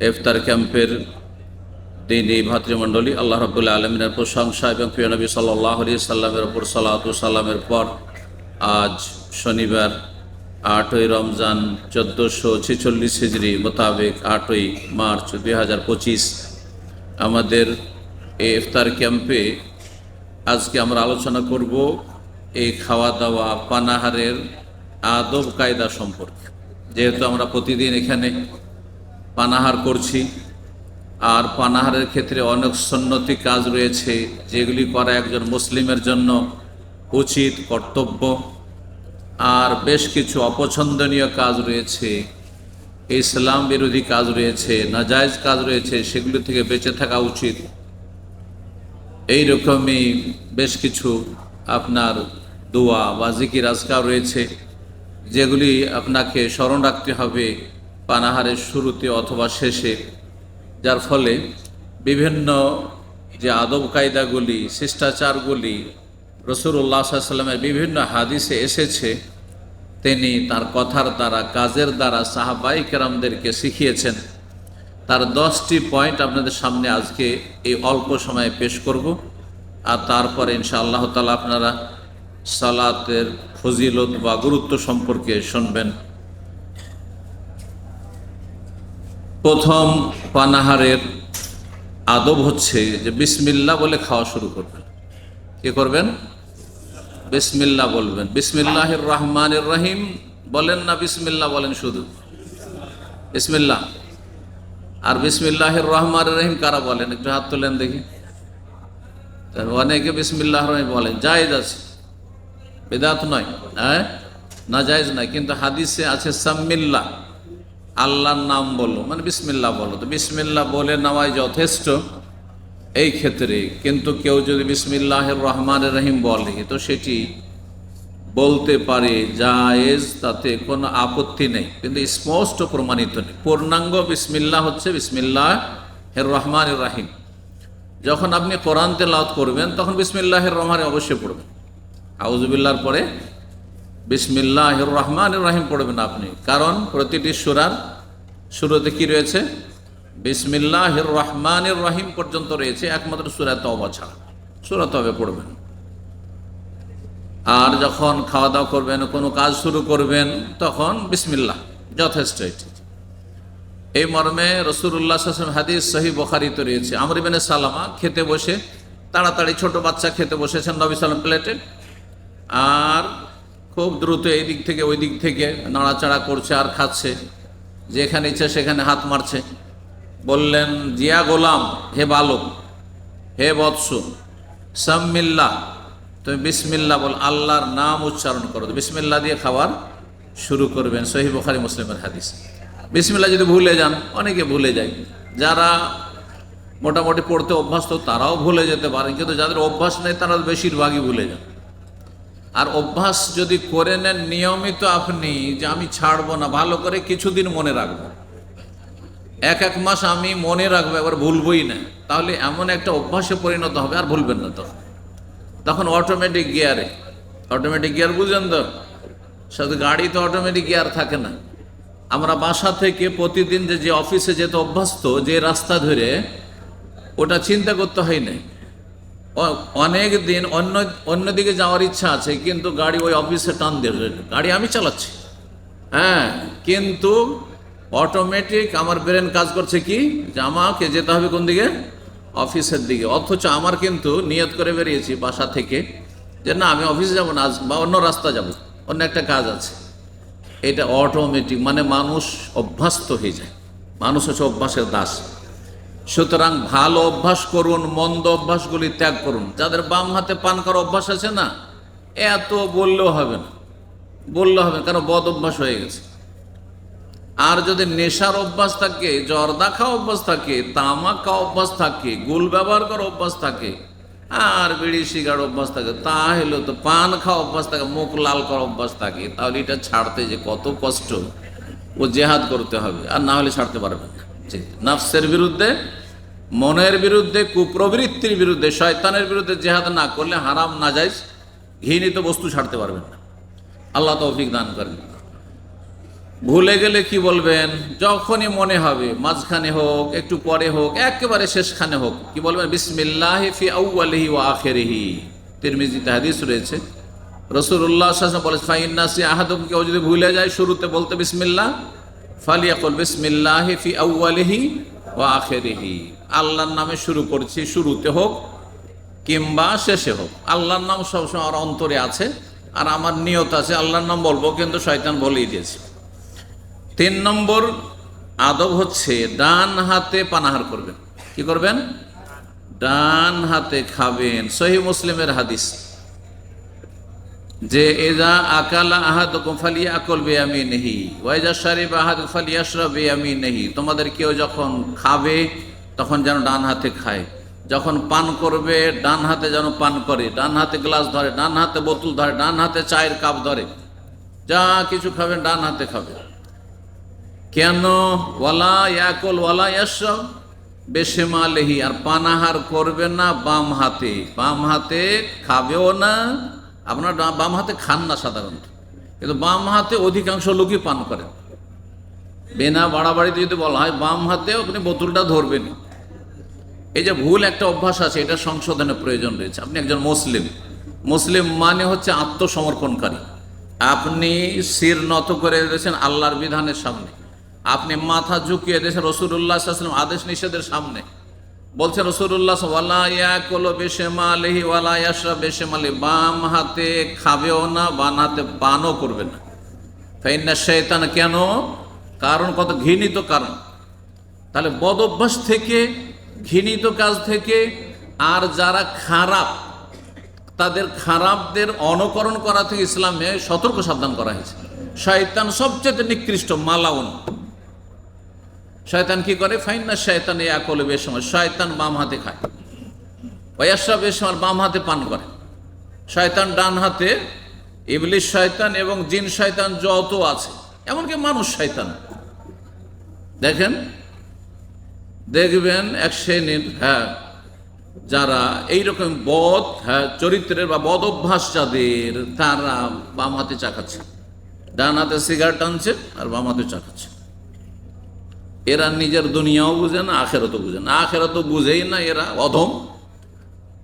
ইফতার ক্যাম্পের দিনী ভাতৃমণ্ডলী আল্লাহ রবুল্লা আলমিনের প্রশংসা এবং প্রিয় নবী সাল্লাহ আলি সাল্লামের ওপর সালাতু সাল্লামের পর আজ শনিবার আটই রমজান চোদ্দোশো ছেচল্লিশ হিজড়ি মোতাবেক আটই মার্চ দুই হাজার পঁচিশ আমাদের এই ইফতার ক্যাম্পে আজকে আমরা আলোচনা করব এই খাওয়া দাওয়া পানাহারের আদব কায়দা সম্পর্কে। যেহেতু আমরা প্রতিদিন এখানে পানাহার করছি। আর পানাহারের ক্ষেত্রে অনেক সন্নতি কাজ রয়েছে, যেগুলি করা একজন মুসলিমের জন্য উচিত কর্তব্য। আর বেশ কিছু অপছন্দনীয় কাজ রয়েছে, ইসলাম বিরোধী কাজ রয়েছে, নাজায়জ কাজ রয়েছে, সেগুলি থেকে বেঁচে থাকা উচিত। এই রকমই বেশ কিছু আপনার দোয়া বা জিকির আজকার রয়েছে, যেগুলি আপনাকে স্মরণ রাখতে হবে। পানাহারের শুরুতে অথবা শেষে, যার ফলে বিভিন্ন যে আদব কায়দাগুলি, শিষ্টাচারগুলি রসুল্লাহ সাল্লামের বিভিন্ন হাদিসে এসেছে, তিনি তার কথার দ্বারা, কাজের দ্বারা সাহাবাই কেরামদেরকে শিখিয়েছেন। তার দশটি পয়েন্ট আপনাদের সামনে আজকে এই অল্প সময়ে পেশ করব। আর তারপরে ইনশা আল্লাহ তালা আপনারা সালাতের ফজিলত বা গুরুত্ব সম্পর্কে শুনবেন। প্রথম পানাহারের আদব হচ্ছে যে বিসমিল্লা বলে খাওয়া শুরু করবেন। কি করবেন? বিসমিল্লা বলবেন। বিসমিল্লাহির রহমানের রহিম। বলেন না বিসমিল্লা, বলেন শুধু। বিসমিল্লা। আর বিসমিল্লাহির রহমান রহিম কারা বলেন? একটু হাত তোলেন দেখি। অনেকে বিসমিল্লাহ রহিম বলেন জায়েজ আছে। বেদাত নয় হ্যাঁ? না জায়েজ নয়। কিন্তু হাদিসে আছে সাম্মিল্লা। আল্লাহর নাম বলো মানে বিসমিল্লা বলো। তো বিসমিল্লা বলে নেওয়াই যথেষ্ট এই ক্ষেত্রে। কিন্তু কেউ যদি বিসমিল্লাহের রহমান রহিম বলে, তো সেটি বলতে পারে জায়েজ, তাতে কোনো আপত্তি নেই। কিন্তু স্পষ্ট প্রমাণিত নেই। পূর্ণাঙ্গ বিসমিল্লা হচ্ছে বিসমিল্লাহ হের রহমান রাহিম। যখন আপনি কোরআন তেলাওয়াত করবেন, তখন বিসমিল্লাহের রহমানে অবশ্যই পড়বেন। আউজুবিল্লার পরে বিসমিল্লাহির রহমান রাহিম পড়বেন আপনি। কারণ প্রতিটি সুরার শুরুতে কি রয়েছে? বিসমিল্লাহির রহমানির রহিম পর্যন্ত রয়েছে, একমাত্র সুরা তবা ছাড়া। সুরা তবে পড়বেন। আর যখন খাওয়া দাওয়া করবেন, কোনো কাজ শুরু করবেন, তখন বিসমিল্লাহ, যথেষ্ট এটি। এই মর্মে রসুল্লাহ হাসম হাদিস সহি বখারিত রয়েছে। আমর ইবেনে সালামা খেতে বসে, তাড়াতাড়ি ছোট বাচ্চা খেতে বসেছেন নবী সালাম প্লেটে। আর খুব দ্রুত এই দিক থেকে, ওই দিক থেকে নাড়াচাড়া করছে আর খাচ্ছে। যেখানে ইচ্ছে সেখানে হাত মারছে। বললেন, জিয়া গোলাম, হে বালক, হে বৎস, সাম্মিল্লা, তুমি বিসমিল্লা বল, আল্লাহর নাম উচ্চারণ করো। বিসমিল্লা দিয়ে খাবার শুরু করবেন সহি বখারি মুসলিমের হাদিস। বিসমিল্লা যদি ভুলে যান, অনেকে ভুলে যায়। যারা মোটামুটি পড়তে অভ্যস্ত, তারাও ভুলে যেতে পারেন। কিন্তু যাদের অভ্যাস নেই, তারা বেশিরভাগই ভুলে যান। আর অভ্যাস যদি করে নেন নিয়মিত আপনি যে আমি ছাড়বো না, ভালো করে কিছুদিন মনে রাখব। এক এক মাস আমি মনে রাখব, এবার ভুলবই না। তাহলে এমন একটা অভ্যাসে পরিণত হবে, আর ভুলবেন না তখন। তখন অটোমেটিক গিয়ারে অটোমেটিক গিয়ার বুঝলেন তো? শুধু গাড়ি তো অটোমেটিক গিয়ার থাকে না। আমরা বাসা থেকে প্রতিদিন যে যে অফিসে যেতে অভ্যস্ত, যে রাস্তা ধরে, ওটা চিন্তা করতে হয় নাই। অনেক দিন অন্য অন্যদিকে যাওয়ার ইচ্ছা আছে, কিন্তু গাড়ি ওই অফিসে টান দিয়ে গাড়ি আমি চালাচ্ছি। হ্যাঁ কিন্তু অটোমেটিক আমার ব্রেন কাজ করছে কি? যে আমাকে যেতে হবে কোন দিকে? অফিসের দিকে। অথচ আমার কিন্তু নিয়ত করে বেরিয়েছি বাসা থেকে, যে না, আমি অফিসে যাব না বা অন্য রাস্তা যাব, অন্য একটা কাজ আছে। এটা অটোমেটিক মানে মানুষ অভ্যস্ত হয়ে যায়। মানুষ হচ্ছে অভ্যাসের দাস। সুতরাং ভালো অভ্যাস করুন, মন্দ অভ্যাসগুলি ত্যাগ করুন। যাদের বাম হাতে পান করার অভ্যাস আছে না, এত বললেও হবে না। বললে হবে কারণ বদ অভ্যাস হয়ে গেছে। আর যদি নেশার অভ্যাস থাকে, জর্দা খাওয়া অভ্যাস থাকে, তামাক খাওয়া অভ্যাস থাকে, গুল ব্যবহার করার অভ্যাস থাকে, আর বিড়ি সিগার অভ্যাস থাকে, তাহলে তো পান খাওয়া অভ্যাস থাকে, মুখ লাল করার অভ্যাস থাকে। তাহলে এটা ছাড়তে যে কত কষ্ট, ও জেহাদ করতে হবে, আর না হলে ছাড়তে পারবে না। নাফসের বিরুদ্ধে, মনের বিরুদ্ধে, কুপ্রবৃত্তির বিরুদ্ধে, শয়তানের বিরুদ্ধে জেহাদ না করলে হারাম না যায় ঘৃণিত বস্তু ছাড়তে পারবেন না। আল্লাহ তৌফিক দান করেন। ভুলে গেলে কি বলবেন? যখনই মনে হবে, মাঝখানে হোক, একটু পরে হোক, একেবারে শেষখানে হোক, কি বলবেন? বিসমিল্লাহ ফি আউয়ালিহি ওয়া আখিরিহি। তিরমিজিতে হাদিস রয়েছে। রসুল্লাহ বলে ফাইন্নাসি আহাদুম, কেউ যদি ভুলে যায় শুরুতে বলতে বিসমিল্লাহ ফালিয়াকুল বিসমিল্লাহ ফি আউয়ালিহি ওয়া আখিরিহি। আল্লাহর নামে শুরু করছি, শুরুতে হোক কিংবা শেষে হোক। আল্লাহর নাম সবসময় আমার অন্তরে আছে আর আমার নিয়ত আছে, আল্লাহর নাম বলব কিন্তু শয়তান বলেই দিয়েছে। তিন নম্বর আদব হচ্ছে ডান হাতে পানাহার করবেন। কি করবেন? ডান হাতে খাবেন। সহি মুসলিমের হাদিস। যে এজা আকালা আহাদ ফালি আকল বেয়ামি নেহি ওয়াইজা শারিব আহাদ ফালি আশরা বেয়ামি নেহি তোমাদের কেউ যখন খাবে, তখন যেন ডান হাতে খায়। যখন পান করবে, ডান হাতে যেন পান করে, ডান হাতে গ্লাস ধরে, ডান হাতে বোতল ধরে, ডান হাতে চায়ের কাপ ধরে, যা কিছু খাবেন ডান হাতে খাবে। কেন? ওয়ালা ইয়াকল, ওয়ালা ইয়াসব বেশেমা লেহি আর পানাহার করবে না বাম হাতে। বাম হাতে খাবেও না আপনার বাম হাতে খান না সাধারণত। কিন্তু বাম হাতে অধিকাংশ লোকই পান করেন। বেনা বাড়াবাড়িতে যদি বলা হয়, বাম হাতে আপনি বোতলটা ধরবেন। এই যে ভুল একটা অভ্যাস আছে, এটা সংশোধনের প্রয়োজন রয়েছে। আপনি একজন মুসলিম। মুসলিম মানে হচ্ছে আত্মসমর্পণকারী। আপনি শির নত করে দিয়েছেন আল্লাহর বিধানের সামনে। আপনি মাথা ঝুঁকিয়ে দিয়েছেন রসুল্লাহ আদেশ নিষেধের সামনে। বলছে রসুল্লাহ ওয়ালা ইয়াকুলু বিশমালিহি ওয়ালা ইয়াশরা বিশমালি, বাম হাতে খাবেও না, বাম হাতে পানও করবে না। ফাইন্না শয়তান কেন? কারণ কত ঘৃণিত কারণ। তাহলে বদ অভ্যাস থেকে, ঘৃণিত কাজ থেকে, আর যারা খারাপ, তাদের খারাপদের অনুকরণ করা থেকে ইসলামে সতর্ক সাবধান করা হয়েছে। শয়তান সবচেয়ে নিকৃষ্ট, মালাউন। শয়তান কি করে? ফাইন না শয়তান এই আকলে বেশ সময় শয়তান বাম হাতে খায়। ওয়াসা বেশ সময় বাম হাতে পান করে। শয়তান ডান হাতে ইবলিশ শয়তান এবং জিন শয়তান যত আছে, এমনকি মানুষ শয়তান। দেখেন, দেখবেন এক শ্রেণির হ্যাঁ যারা এইরকম বধ হ্যাঁ চরিত্রের বা বদ অভ্যাস যাদের, তারা বাম হাতে চাকাচ্ছে ডান হাতে সিগারেট টানছে আর বাম হাতে চা খাচ্ছে। এরা নিজের দুনিয়াও বুঝে না, আখেরতও বুঝে না। আখেরতও বুঝেই না এরা, অধম।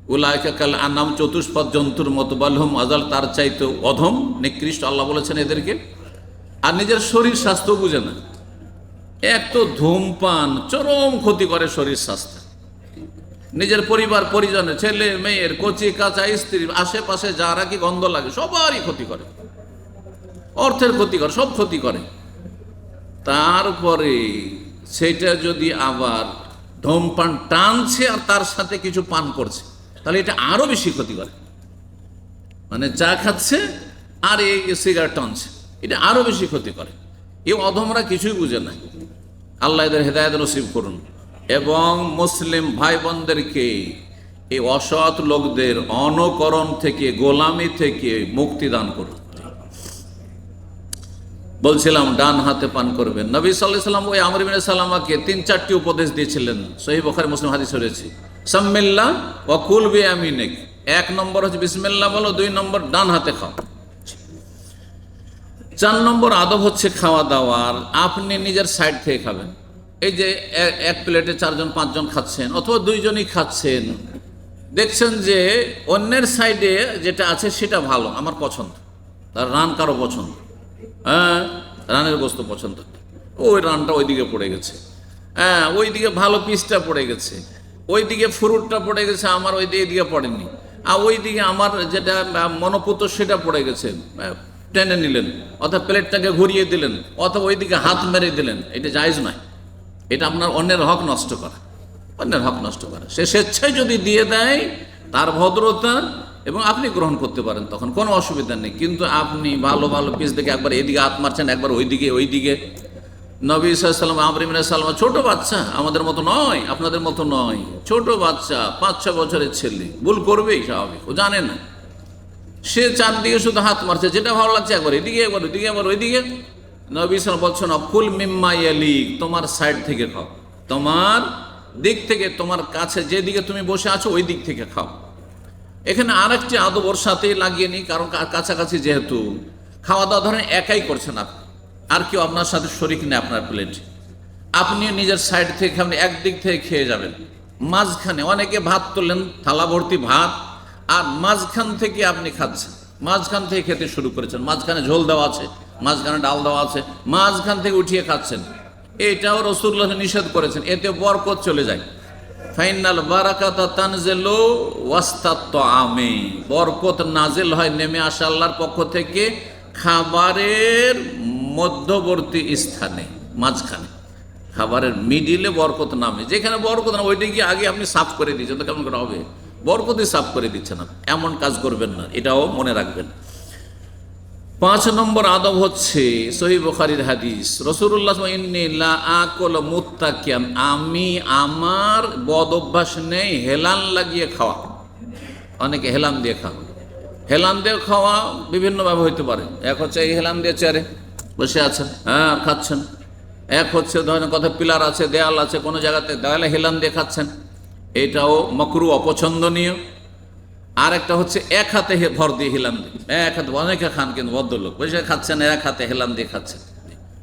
উলায়কা আনাম চতুষ্পদ জন্তুর মতো বালহম আজাল, তার চাইতে অধম, নিকৃষ্ট আল্লাহ বলেছেন এদেরকে। আর নিজের শরীর স্বাস্থ্য বুঝে না। এক তো ধূমপান, চরম ক্ষতি করে শরীর স্বাস্থ্য। নিজের পরিবার পরিজনে ছেলে, মেয়ের, কচি, কাঁচা স্ত্রী আশেপাশে যারা কি গন্ধ লাগে, সবারই ক্ষতি করে। অর্থের ক্ষতি করে, সব ক্ষতি করে। তারপরে সেটা যদি আবার ধূমপান টানছে আর তার সাথে কিছু পান করছে, তাহলে এটা আরও বেশি ক্ষতি করে। মানে চা খাচ্ছে আর এই সিগারেট টানছে, এটা আরও বেশি ক্ষতি করে। এই অধমরা কিছুই বুঝে না। আল্লাহ এদের হেদায়ত নসিব করুন। এবং মুসলিম ভাই বোনদেরকে এই অসৎ লোকদের অনকরণ থেকে, গোলামি থেকে মুক্তি দান করুন। বলছিলাম, ডান হাতে পান করবেন। নবী সাল্লাম ওই আমর বিন সাল্লামাকে তিন, চারটি উপদেশ দিয়েছিলেন। সহি বখারি মুসলিম হাদিস রয়েছে। সাম্মিল্লা ওয়াকুল বি আমিনেক এক নম্বর হচ্ছে বিসমিল্লাহ বলো, দুই নম্বর ডান হাতে খাও। চার নম্বর আদব হচ্ছে খাওয়া দাওয়ার। আপনি নিজের সাইড থেকে খাবেন। এই যে এক প্লেটে চারজন, পাঁচজন খাচ্ছেন অথবা দুইজনই খাচ্ছেন, দেখছেন যে অন্যের সাইডে যেটা আছে সেটা ভালো, আমার পছন্দ। তার রান কারও পছন্দ। হ্যাঁ রানের গোস্ত পছন্দ। ওই রানটা ওইদিকে পড়ে গেছে। হ্যাঁ ওইদিকে ভালো পিসটা পড়ে গেছে। ওইদিকে ফ্রুটটা পড়ে গেছে, আমার ওই দিকে পড়েনি। আর ওইদিকে আমার যেটা মনোপুত সেটা পড়ে গেছে। টেনে নিলেন অথবা প্লেটটাকে ঘুরিয়ে দিলেন, অথবা ওইদিকে হাত মেরে দিলেন। এটা জায়জ নয়। এটা আপনার অন্যের হক নষ্ট করা। অন্যের হক নষ্ট করা। সে স্বেচ্ছায় যদি দিয়ে দেয়, তার ভদ্রতা এবং আপনি গ্রহণ করতে পারেন, তখন কোনো অসুবিধা নেই। কিন্তু আপনি ভালো ভালো পিস দেখে একবার এদিকে হাত মারছেন, একবার ওইদিকে ওইদিকে। নবী সাল্লাম আবরিমিন সাল্লাম ছোট বাচ্চা, আমাদের মতো নয়, আপনাদের মতো নয়, ছোট বাচ্চা, পাঁচ ছ বছরের ছেলে। ভুল করবেই স্বাভাবিক, ও জানে না। সে চারদিকে শুধু হাত মারছে, যেটা ভালো লাগছে একবার এদিকে, একবার ওইদিকে একবার ওইদিকে। নবী সাল বলছো না ফুল মিম্মা ইয়ালিক তোমার সাইড থেকে খাও। তোমার দিক থেকে, তোমার কাছে যেদিকে তুমি বসে আছো, ওই দিক থেকে খাও। এখানে আরেকটি আদব ওর সাথেই লাগিয়ে নিই, কারণ কাছাকাছি যেহেতু। খাওয়া দাওয়া ধরেন একাই করছেন আপনি। আর কেউ আপনার সাথে শরিক নেই আপনার প্লেট আপনি নিজের সাইড থেকে আপনি একদিক থেকে খেয়ে যাবেন। মাঝখানে অনেকে ভাত তোলেন, থালা ভর্তি ভাত, আর মাঝখান থেকে আপনি খাচ্ছেন। মাঝখান থেকে খেতে শুরু করেছেন। মাঝখানে ঝোল দেওয়া আছে, মাঝখানে ডাল দেওয়া আছে, মাঝখান থেকে উঠিয়ে খাচ্ছেন। এটাও রসুল্লাহ নিষেধ করেছেন, এতে বরকত চলে যায়। ফাইনাল বারাকাতা তানজেলো ওয়াস্তাত্ত আমে বরকত নাজেল হয় নেমে আসা আল্লাহর পক্ষ থেকে খাবারের মধ্যবর্তী স্থানে, মাঝখানে। খাবারের মিডিলে বরকত নামে। যেখানে বরকত না ওইটা গিয়ে আগে আপনি সাফ করে দিচ্ছেন। তো কেমন করে হবে? বরকতই সাফ করে দিচ্ছেন আপনি। এমন কাজ করবেন না। এটাও মনে রাখবেন। পাঁচ নম্বর আদব হচ্ছে সহি বুখারির হাদিস রসুল্লাহ আকল মুত্তাকিয়ান, আমি আমার বদ অভ্যাস নেই, হেলান লাগিয়ে খাওয়া। অনেকে হেলান দিয়ে খাওয়া। হেলান দিয়ে খাওয়া বিভিন্নভাবে হইতে পারে। এক হচ্ছে এই হেলান দিয়ে চেয়ারে বসে আছেন হ্যাঁ খাচ্ছেন। এক হচ্ছে ধরেন কথা পিলার আছে, দেয়াল আছে, কোনো জায়গাতে দেয়ালে হেলান দিয়ে খাচ্ছেন। এটাও মকরু অপছন্দনীয়। আর একটা হচ্ছে এক হাতে ভর দিয়ে হেলান দিয়ে। এক হাতে অনেকে খান কিন্তু ভদ্রলোক। বসে খাচ্ছেন, এক হাতে হেলান দিয়ে খাচ্ছেন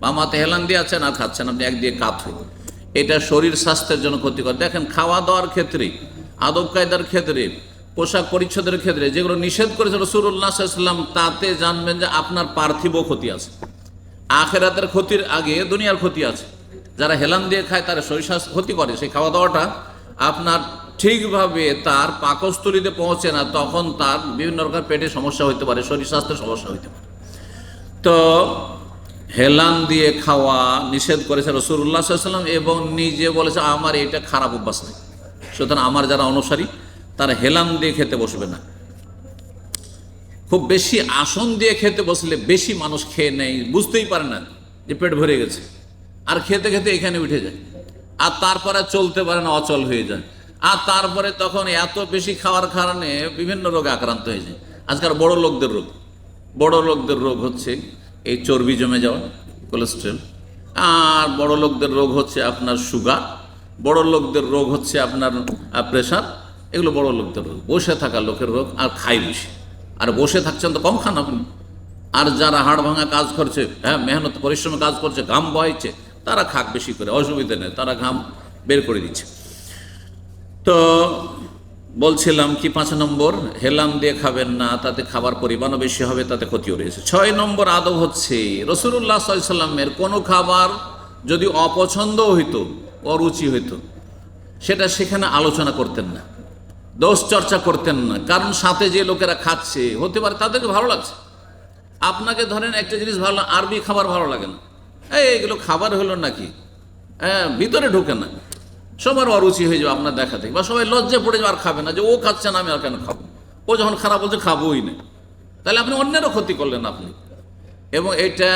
বাম হাতে হেলান দিয়ে আছেন, আর খাচ্ছেন আপনি এক দিয়ে কাত হয়ে। এটা শরীর স্বাস্থ্যের জন্য ক্ষতিকর। দেখেন খাওয়া দাওয়ার ক্ষেত্রে, আদব কায়দার ক্ষেত্রে, পোশাক পরিচ্ছদের ক্ষেত্রে, যেগুলো নিষেধ করেছে রসুল্লাহ সাল্লাম তাতে জানবেন যে আপনার পার্থিব ক্ষতি আছে। আখেরাতের ক্ষতির আগে দুনিয়ার ক্ষতি আছে। যারা হেলান দিয়ে খায়, তারা শরীর স্বাস্থ্য ক্ষতি করে। সেই খাওয়া দাওয়াটা আপনার ঠিকভাবে তার পাকস্থলিতে পৌঁছে না, তখন তার বিভিন্ন রকম পেটে সমস্যা হতে পারে, শরীর স্বাস্থ্যের সমস্যা হতে পারে। তো হেলান দিয়ে খাওয়া নিষেধ করেছে রসুল্লাহ সাল্লাম এবং নিজে বলেছে, আমার এটা খারাপ অভ্যাস নেই। সুতরাং আমার যারা অনুসারী, তারা হেলান দিয়ে খেতে বসবে না। খুব বেশি আসন দিয়ে খেতে বসলে বেশি মানুষ খেয়ে নেয়, বুঝতেই পারে না যে পেট ভরে গেছে। আর খেতে খেতে এখানে উঠে যায়। আর তারপরে চলতে পারে না, অচল হয়ে যায়। আর তারপরে তখন এত বেশি খাওয়ার কারণে বিভিন্ন রোগে আক্রান্ত হয়ে যায়। আজকাল বড় লোকদের রোগ। বড় লোকদের রোগ হচ্ছে এই চর্বি জমে যাওয়া কোলেস্ট্রল আর বড় লোকদের রোগ হচ্ছে আপনার সুগার বড় লোকদের রোগ হচ্ছে আপনার প্রেশার এগুলো বড় লোকদের রোগ। বসে থাকা লোকের রোগ আর খাই বেশি। আর বসে থাকছেন তো কম খান আপনি। আর যারা হাড় ভাঙা কাজ করছে হ্যাঁ মেহনত, পরিশ্রমে কাজ করছে, ঘাম বহাইছে, তারা খাক বেশি করে, অসুবিধা নেই, তারা ঘাম বের করে দিচ্ছে। তো বলছিলাম কি পাঁচ নম্বর, হেলাম দিয়ে খাবেন না, তাতে খাবার পরিমাণও বেশি হবে, তাতে ক্ষতিও রয়েছে। ছয় নম্বর আদব হচ্ছে রসুল্লাহ সাল্লামের কোনো খাবার যদি অপছন্দ হইতো, অরুচি হইতো, সেটা সেখানে আলোচনা করতেন না, দোষ চর্চা করতেন না। কারণ সাথে যে লোকেরা খাচ্ছে, হতে পারে তাদেরকে ভালো লাগছে। আপনাকে ধরেন একটা জিনিস ভালো আরবি খাবার ভালো লাগে না। এই এগুলো খাবার হলো নাকি? হ্যাঁ ভিতরে ঢোকে না। সবার অরুচি হয়ে যাবে আপনার দেখা থেকে বা সবাই লজ্জা পড়ে যাবে আর খাবে না, যে ও খাচ্ছে না, আমি আর কেন খাব? ও যখন খারাপ বলছে, খাবোই না। তাহলে আপনি অন্যেরও ক্ষতি করলেন আপনি। এবং এটা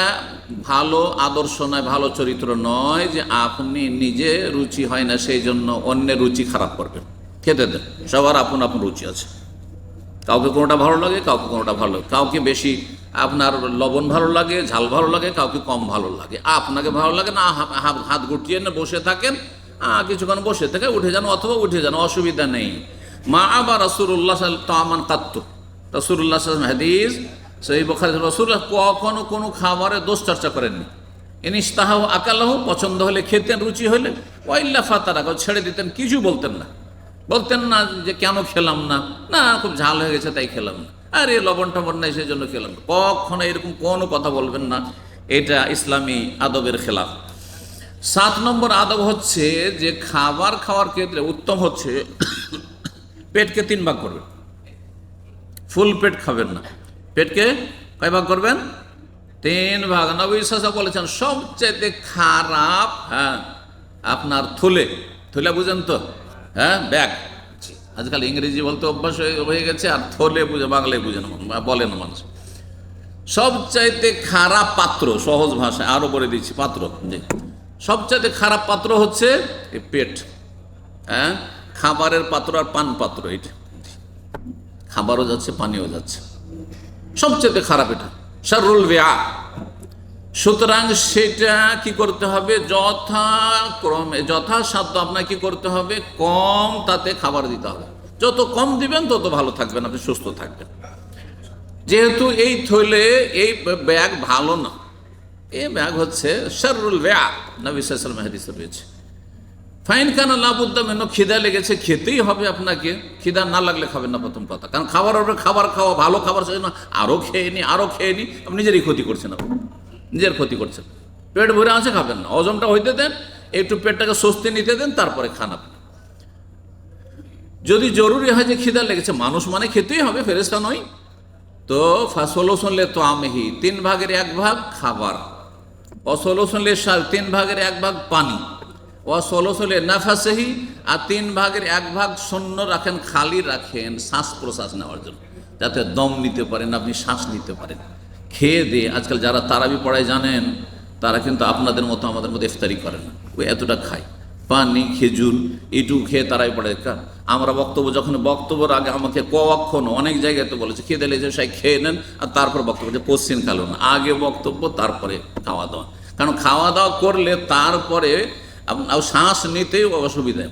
ভালো আদর্শ নয়, ভালো চরিত্র নয় যে আপনি নিজে রুচি হয় না, সেই জন্য অন্যের রুচি খারাপ করবেন। খেতে দেন, সবার আপন আপন রুচি আছে। কাউকে কোনোটা ভালো লাগে, কাউকে কোনোটা ভালো লাগে। কাউকে বেশি আপনার লবণ ভালো লাগে, ঝাল ভালো লাগে, কাউকে কম ভালো লাগে। আপনাকে ভালো লাগে না, হাত গুটিয়ে না বসে থাকেন কিছুক্ষণ বসে থেকে উঠে যান অথবা উঠে যান, অসুবিধা নেই। মা আবার রসুল্লাহ তামান কাত্ত রসুল্লাহ হাদিস সেই বখারি রসুল্লাহ কখনো কোনো খাবারে দোষ চর্চা করেননি। ইনিস তাহাও আকালাহ, পছন্দ হলে খেতেন, রুচি হলে ওয়াইল্লা ফাতারা ছেড়ে দিতেন, কিছু বলতেন না। বলতেন না যে, কেন খেলাম না? না, খুব ঝাল হয়ে গেছে, তাই খেলাম না। আরে লবণ টবণ নাই সেই জন্য খেলাম কখনো এরকম কোনো কথা বলবেন না। এটা ইসলামী আদবের খেলাফ। সাত নম্বর আদব হচ্ছে যে খাবার খাওয়ার ক্ষেত্রে উত্তম হচ্ছে পেটকে তিন ভাগ করবেন। ফুল পেট খাবেন না। পেটকে কয় ভাগ করবেন? তিন ভাগ। নবী সাসা বলেছেন সবচেয়ে খারাপ হ্যাঁ আপনার থলে। থলে বুঝেন তো? হ্যাঁ ব্যাগ। আজকাল ইংরেজি বলতে অভ্যাস হয়ে গেছে, আর থলে বুঝে, বাংলায় বুঝে না বলে না মানুষ। সবচাইতে খারাপ পাত্র, সহজ ভাষায় আরও বলে দিচ্ছি, পাত্র সবচেয়ে খারাপ পাত্র হচ্ছে পেট হ্যাঁ? খাবারের পাত্র আর পান পাত্র এটা খাবারও যাচ্ছে, পানিও যাচ্ছে। সবচেয়ে খারাপ এটা সারুল বেয়া। সুতরাং সেটা কি করতে হবে? যথাক্রমে, যথাসাধ্য আপনাকে কি করতে হবে? কম তাতে খাবার দিতে হবে। যত কম দিবেন, তত ভালো থাকবেন, আপনি সুস্থ থাকবেন। যেহেতু এই থইলে এই ব্যাগ ভালো না। এই ব্যাগ হচ্ছে শারুল ব্যাগ নবী সাল্লাম হাদিসে রয়েছে। ফাইন কেন লাভুদ্দা মেন খিদা লেগেছে, খেতেই হবে আপনাকে। খিদা না লাগলে খাবেন না প্রথম কথা। কারণ খাবার উপরে খাবার খাওয়া, ভালো খাবার সেই না আরও খেয়ে নি আরও খেয়ে নি, আপনি নিজেরই ক্ষতি করছেন আপনি। নিজের ক্ষতি করছেন। পেট ভরে আছে, খাবেন না। হজমটা হইতে দেন, একটু পেটটাকে স্বস্তি নিতে দেন, তারপরে খান আপনি। যদি জরুরি হয় যে খিদা লেগেছে, মানুষ মানে খেতেই হবে ফেরেস্তা নয়। তো ফাসলো শুনলে তো আমেহি, তিন ভাগের এক ভাগ খাবার। অসলো শুনলে তিন ভাগের এক ভাগ পানি। অসলসলে নাফাসেহি আর তিন ভাগের এক ভাগ শূন্য রাখেন, খালি রাখেন শ্বাস প্রশ্বাস নেওয়ার জন্য। যাতে দম নিতে পারেন, আপনি শ্বাস নিতে পারেন। খেয়ে দিয়ে, আজকাল যারা তারাবি পড়ায় জানেন, তারা কিন্তু আপনাদের মতো আমাদের মতো ইফতারি করে না। ওই এতটা খায়। পানি, খেজুর এটু খেয়ে তারাই পড়ে। আমরা বক্তব্য, যখন বক্তব্যের আগে আমাকে কখন অনেক জায়গায় তো বলেছে, খেয়ে দিলে সেই খেয়ে নেন আর তারপর বক্তব্য যে পশ্চিম খালো না। আগে বক্তব্য, তারপরে খাওয়া দাওয়া। কারণ খাওয়া দাওয়া করলে তারপরে শ্বাস নিতেই অসুবিধা।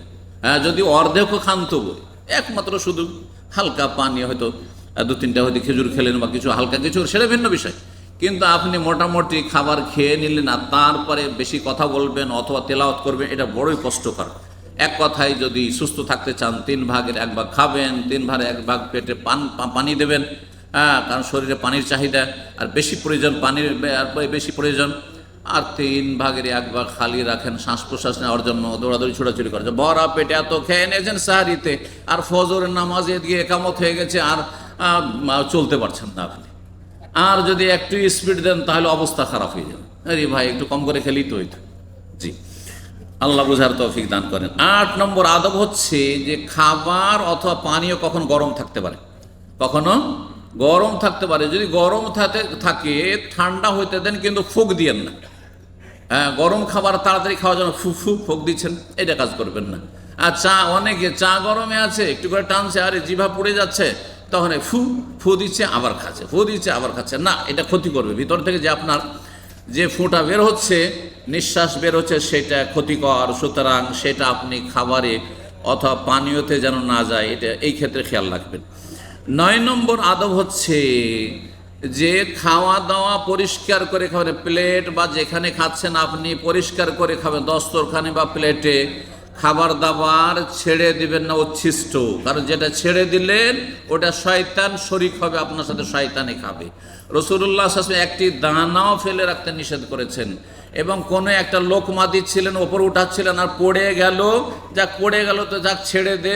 হ্যাঁ যদি অর্ধেকও তবু একমাত্র শুধু হালকা পানি হয়তো দু তিনটা হয়তো খেজুর খেলেন বা কিছু হালকা কিছু, সেটা ভিন্ন বিষয়। কিন্তু আপনি মোটামুটি খাবার খেয়ে নিলেন আর তারপরে বেশি কথা বলবেন অথবা তেলাওয়াত করবেন, এটা বড়ই কষ্টকর। এক কথায় যদি সুস্থ থাকতে চান, তিন ভাগের এক ভাগ খাবেন, তিন ভাগের এক ভাগ পেটে পান পানি দেবেন হ্যাঁ কারণ শরীরে পানির চাহিদা, আর বেশি প্রয়োজন পানির বেশি প্রয়োজন। আর তিন ভাগের এক ভাগ খালি রাখেন শ্বাস প্রশ্বাস নেওয়ার জন্য, দৌড়াদৌড়ি, ছোটাছুটি করেছে বড়া পেটে এত খেয়ে নিয়েছেন সাহারিতে, আর ফজরের নামাজে দিয়ে একামত হয়ে গেছে, আর চলতে পারছেন না আপনি। আর যদি একটু স্পিড দেন, তাহলে অবস্থা খারাপ হয়ে যাবে। আরে ভাই, একটু কম করে খেলি তো হইতো। জি। আল্লাহ বুঝার তৌফিক দান করেন। আট নম্বর আদব হচ্ছে যে খাবার অথবা পানীয় কখন গরম থাকতে পারে। কখনো? গরম থাকতে পারে। যদি গরম থাকে, ঠান্ডা হইতে দেন, কিন্তু ফুক দিয়েন না। হ্যাঁ গরম খাবার তাড়াতাড়ি খাওয়ার জন্য ফু ফু, ফোক দিচ্ছেন, এটা কাজ করবেন না। আর চা, অনেকে চা গরমে আছে, একটু করে টানছে, আরে জিভা পুড়ে যাচ্ছে তখন ফু ফু দিচ্ছে, আবার খাচ্ছে। ফু দিচ্ছে, আবার খাচ্ছে। না, এটা ক্ষতি করবে। ভিতর থেকে যে আপনার যে ফুটা বের হচ্ছে, নিঃশ্বাস বের হচ্ছে, সেটা ক্ষতিকর। সুতরাং সেটা আপনি খাবারে অথবা পানীয়তে যেন না যায়, এটা এই ক্ষেত্রে খেয়াল রাখবেন। নয় নম্বর আদব হচ্ছে যে খাওয়া দাওয়া পরিষ্কার করে খাবেন প্লেট বা যেখানে খাচ্ছেন আপনি পরিষ্কার করে খাবেন। দস্তরখানে বা প্লেটে খাবার দাবার ছেড়ে দিবেন না উচ্ছিষ্ট। কারণ যেটা ছেড়ে দিলেন, ওটা শয়তান শরিক হবে, আপনার সাথে শয়তানে খাবে। রসুল্লাহ একটি দানাও ফেলে রাখতে নিষেধ করেছেন। এবং কোনো একটা লোকমা দিচ্ছিলেন ওপর উঠাচ্ছিলেন আর পড়ে গেল। যা পড়ে গেল তো যাক, ছেড়ে দে।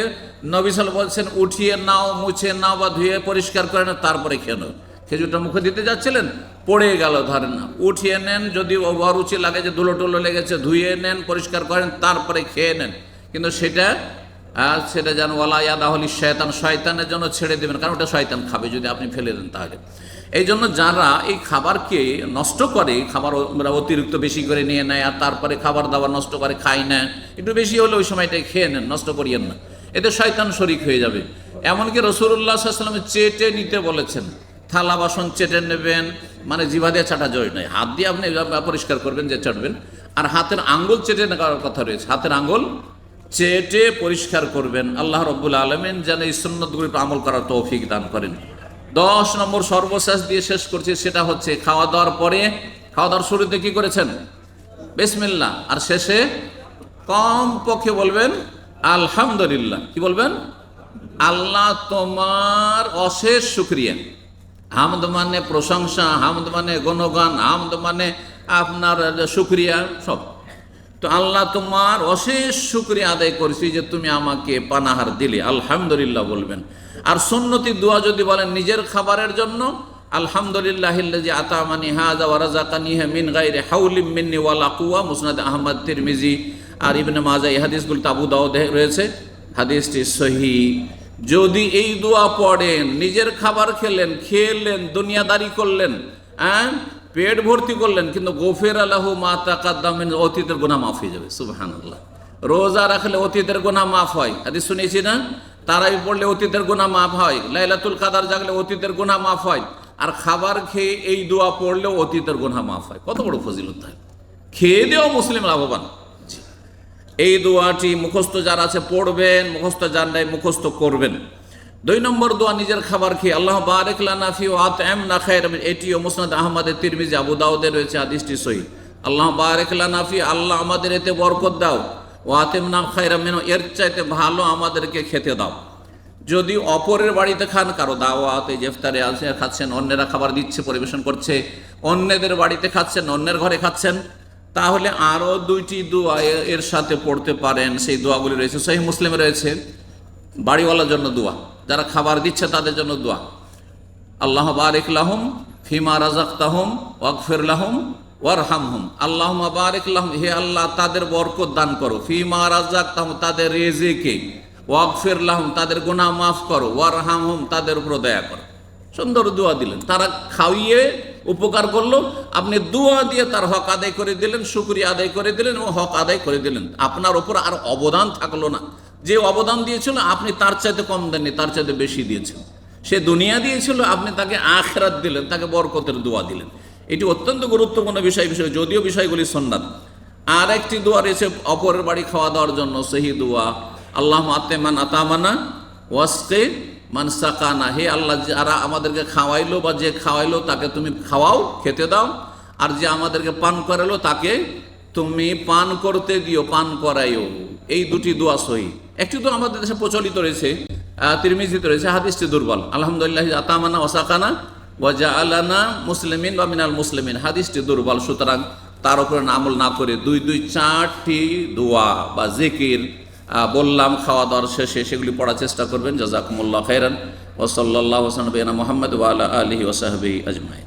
নবিসাল বলছেন, উঠিয়ে নাও, মুছে নাও বা ধুয়ে পরিষ্কার করে না তারপরে খেয়ে খেজুরটা মুখে দিতে যাচ্ছিলেন, পড়ে গেল ধরেন না উঠিয়ে নেন, যদি অরুচি লাগে, যে ধুলো টুলো লেগেছে, ধুয়ে নেন, পরিষ্কার করেন, তারপরে খেয়ে নেন। কিন্তু সেটা আর সেটা যেন ওলা ইয়াদা হলি শয়তান, শয়তানের জন্য ছেড়ে দেবেন, কারণ ওটা শয়তান খাবে, যদি আপনি ফেলে দেন তাহলে। এই জন্য যারা এই খাবারকে নষ্ট করে, খাবার ওরা অতিরিক্ত বেশি করে নিয়ে নেয়, আর তারপরে খাবার দাবার নষ্ট করে, খায় না, একটু বেশি হলে ওই সময়টা খেয়ে নেন, নষ্ট করিয়েন না। এতে শয়তান শরিক হয়ে যাবে। এমনকি রসুল্লাহ সাল্লামে চেটে নিতে বলেছেন থালা বাসন চেটে নেবেন মানে জিভা দিয়ে চাটা জয় নয়। হাত দিয়ে আপনি পরিষ্কার করবেন যে চাটবেন। আর হাতের আঙ্গুল চেটে নেওয়ার কথা রয়েছে। হাতের আঙ্গুল চেটে পরিষ্কার করবেন। আল্লাহ রব্বুল আলমেন যেন এই সুন্নতগুলি আমল করার তৌফিক দান করেন। দশ নম্বর সর্বশেষ দিয়ে শেষ করছি, সেটা হচ্ছে খাওয়া দাওয়ার পরে, খাওয়া দাওয়ার শুরুতে কি করেছেন? বিসমিল্লাহ। আর শেষে কম পক্ষে বলবেন, আলহামদুলিল্লাহ। কি বলবেন? আল্লাহ তোমার অশেষ শুক্রিয়া। হামদ মানে প্রশংসা হামদ মানে গণগান হামদ মানে আপনার শুক্রিয়া, সব। তো আল্লাহ তোমার অশেষ শুক্রিয়া আদায় করছি যে তুমি আমাকে পানাহার দিলে, আলহামদুলিল্লাহ বলবেন। আর সুন্নতি দোয়া যদি বলেন নিজের খাবারের জন্য, আলহামদুলিল্লাহ আতামানি হাজা ওয়ারাজাকানি মিন গাইরে হাউলিম মিন্নি ওয়ালা কুয়া মুসনাদ আহমদ, তিরমিজি আর ইবনে মাজা এই হাদিসগুলো তাবু দাউদে রয়েছে। হাদিসটি সহি যদি এই দোয়া পড়েন, নিজের খাবার খেলেন খেলেন, দুনিয়াদারি করলেন হ্যাঁ পেট ভর্তি করলেন, কিন্তু গোফের আলাহু মা তাকাদ্দামিন অতীতের গোনা মাফ হয়ে যাবে সুবহান আল্লাহ রোজা রাখলে অতীতের গোনা মাফ হয় আদি শুনেছি না? তারাই পড়লে অতীতের গোনা মাফ হয়, লাইলাতুল কাদার জাগলে অতীতের গোনা মাফ হয়, আর খাবার খেয়ে এই দোয়া পড়লেও অতীতের গোনা মাফ হয়। কত বড় ফজিলত হয় খেয়ে দিয়েও মুসলিম লাভবান। এই দোয়াটি মুখস্থ যারা আছে পড়বেন, মুখস্থ যার নাই মুখস্থ করবেন। দুই নম্বর দোয়া, নিজের খাবার খেয়ে, আল্লাহ বারেক লানাফি ও আত এম না খায়ের এটিও মুসনাদ আহমদের তিরমিজি, আবু দাউদের রয়েছে আদিষ্টি সহি। আল্লাহ বারেক লানাফি আল্লাহ আমাদের এতে বরকত দাও। ও আতেম না খায়রা মেন এর চাইতে ভালো আমাদেরকে খেতে দাও। যদি অপরের বাড়িতে খান, কারও দাওয়াতে জেফতারে আছে, খাচ্ছেন, অন্যেরা খাবার দিচ্ছে, পরিবেশন করছে, অন্যদের বাড়িতে খাচ্ছেন, অন্যের ঘরে খাচ্ছেন তাহলে আরও দুইটি দোয়া এর সাথে পড়তে পারেন। সেই দোয়াগুলি রয়েছে। সেই মুসলিম রয়েছে। বাড়িওয়ালার জন্য দোয়া। যারা খাবার দিচ্ছে তাদের জন্য দোয়া। আল্লাহ বারিক লাহুম ফিমা রাজাক তাহুম ওয়াকফির লাহুম ওয়ারহামহুম। আল্লাহ বারিক লাহুম। হে আল্লাহ, তাদের বরকত দান করো। ফিমা রাজাক তাহম তাদের রেজেকে। ওয়াকফির লাহুম, তাদের গুনাহ মাফ করো। ওয়ারহামহুম, তাদের উপর দয়া করো। সুন্দর দোয়া দিলেন। তারা খাইয়ে উপকার করল, আপনি দোয়া দিয়ে তার হক আদায় করে দিলেন, শুক্রিয়া আদায় করে দিলেন এবং হক আদায় করে দিলেন। আপনার ওপর আর অবদান থাকল না। যে অবদান দিয়েছিল, আপনি তার চাইতে কম দেননি, তার চাইতে বেশি দিয়েছেন। সে দুনিয়া দিয়েছিল, আপনি তাকে আখরাত দিলেন, তাকে বরকতের দোয়া দিলেন। এটি অত্যন্ত গুরুত্বপূর্ণ বিষয় বিষয়, যদিও বিষয়গুলি সন্ন্যাত আর একটি দোয়া রয়েছে অপরের বাড়ি খাওয়া দাওয়ার জন্য, সেই দোয়া, আল্লাহ আতেমান আতামানা ওয়াস্তে মানসাকানা হে আল্লাহ যারা আমাদেরকে খাওয়াইলো বা যে খাওয়াইলো, তাকে তুমি খাওয়াও, খেতে দাও। আর যে আমাদেরকে পান করালো তাকে তুমি পান করতে দিও, পান করাইও। এই দুটি দোয়া সহি। একটি তো আমাদের দেশে প্রচলিত রয়েছে তিরমিজিতে রয়েছে, হাদিসটি দুর্বল। আলহামদুলিল্লাহ আতামানা ওসাকানা ওয়াজা আলানা মুসলিমিন বা মিনাল মুসলিমিন। হাদিসটি দুর্বল, সুতরাং তার উপরে আমল না করে দুই দুই, চারটি দোয়া বা জিকির বললাম খাওয়া দাওয়ার শেষে সেগুলি পড়ার চেষ্টা করবেন। জাজাকুমুল্লাহ খেরান ওসল্লাহ হোসেন বেনা মোহাম্মদ ওয়ালা আলহি ওসাহাবি আজমাই